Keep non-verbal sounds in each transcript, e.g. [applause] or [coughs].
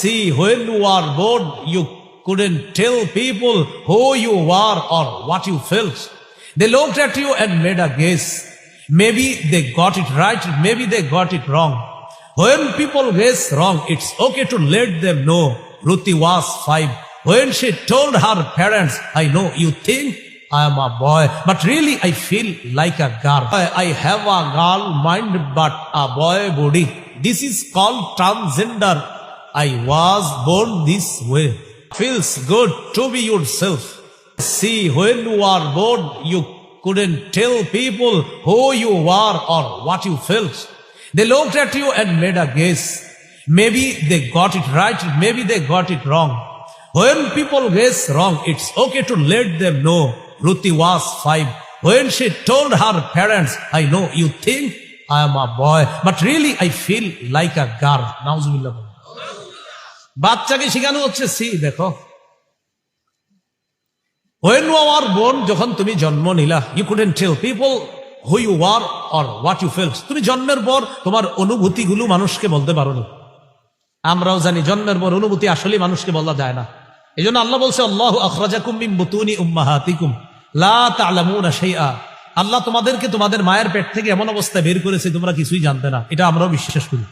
see when you are born, you couldn't tell people who you were or what you felt. They looked at you and made a guess. Maybe they got it right, maybe they got it wrong. When people guess wrong, it's okay to let them know. Ruti was five. When she told her parents, I know you think I am a boy, but really I feel like a girl. I, I have a girl mind but a boy body. This is called transgender. I was born this way. Feels good to be yourself. See, when you are born, you couldn't tell people who you were or what you felt. They looked at you and made a guess. Maybe they got it right, maybe they got it wrong. When people guess wrong, it's okay to let them know. Ruti was five. When she told her parents, I know you think I am a boy, but really I feel like a girl. Now, বাচ্চাকে শেখানো হচ্ছে C দেখো। When you born, যখন তুমি জন্ম নিলা you couldn't tell people who you are or what you feels তুমি জন্মের পর তোমার অনুভূতিগুলো মানুষকে বলতে পারো নি আমরাও জানি জন্মের পর অনুভূতি আসলে মানুষকে বলা যায় না। এই জন্য আল্লাহ বলছে আল্লাহ আখরাজাকুম মিন বুতুনি উম্মাহাতিকুম। লা তা'লামুনা শাইআ। আল্লাহ তোমাদেরকে তোমাদের মায়ের পেট থেকে এমন অবস্থায় বের করেছে তোমরা কিছুই জানতে না। এটা আমরাও বিশ্বাস করি।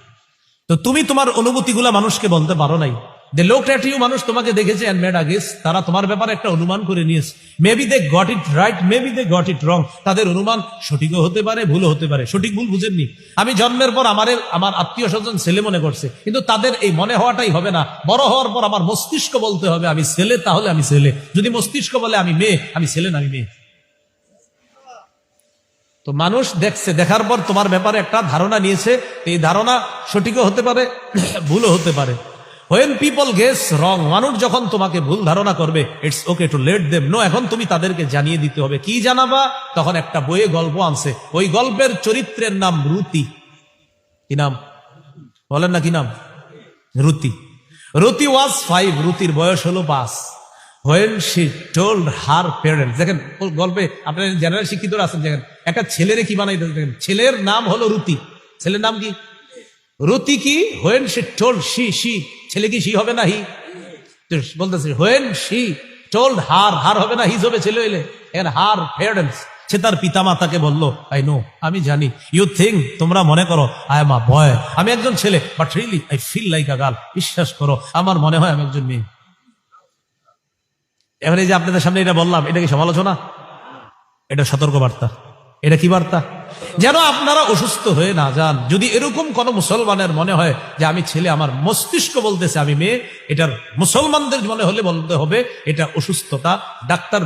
তো তুমি তোমার অনুভূতিগুলা মানুষকে বলতে পারো নাই। দে লোক ইউ মানুষ তোমাকে দেখেছে অ্যান্ড মেড আগেস তারা তোমার ব্যাপারে একটা অনুমান করে নিয়েছে। Maybe they got it right maybe they got it wrong তাদের অনুমান সঠিকও হতে পারে, ভুলও হতে পারে। সঠিক ভুল বুঝেননি। আমি জন্মের পর আমার আমার আত্মীয় স্বজন ছেলে মনে করছে। কিন্তু তাদের এই মনে হওয়াটাই হবে না। বড় হওয়ার পর আমার মস্তিষ্ক বলতে হবে, আমি ছেলে, তাহলে আমি ছেলে। যদি মস্তিষ্ক বলে আমি মেয়ে, আমি ছেলে না, আমি মেয়ে। তো মানুষ দেখছে, দেখার পর তোমার ব্যাপারে একটা ধারণা নিয়েছে এই ধারণা সঠিকও হতে পারে, [coughs] ভুলও হতে পারে। হোয়েন পিপল গেস রং মানুষ যখন তোমাকে ভুল ধারণা করবে it's okay to let them know এখন তুমি তাদেরকে জানিয়ে দিতে হবে। কি জানাবা? তখন একটা বইয়ে গল্প আনছে। ওই গল্পের চরিত্রের নাম রুতি। কি নাম? বলেন না কি নাম? রুতি। রুতি ওয়াজ ফাইভ রুতির বয়স হলো পাঁচ। When she told her parents দেখেন গল্পে আপনার জেনারেল শিক্ষিতরা আছেন, দেখেন, একটা ছেলেরে কি বানাই দেখেন, ছেলের নাম হলো রুতি। ছেলের নাম কি? রুতি কি? When she told she she ছেলে কি শি হবে না হি বলতেছে when she told her her হবে না হিজ হবে ছেলে হইলে। এখানে হার প্যারেন্টস সে তার পিতা মাতাকে বলল আই নো আমি জানি। ইউ থিঙ্ক তোমরা মনে করো আই এম আ বয় আমি একজন ছেলে but really I feel like a girl বিশ্বাস করো, আমার মনে হয় আমি একজন মেয়ে। এখন এই যে আপনাদের সামনে এটা বললাম, এটা কি সমালোচনা? এটা সতর্ক বার্তা এটা কি বার্তা? যেন আপনারা অসুস্থ হয়ে না যান। যদি এরকম কোন মুসলমানের মনে হয় যে আমি ছেলে, আমার মস্তিষ্ক বলতেছে আমি মেয়ে, এটার মুসলমানদের মনে হলে বলতে হবে, এটা অসুস্থতা। ডাক্তার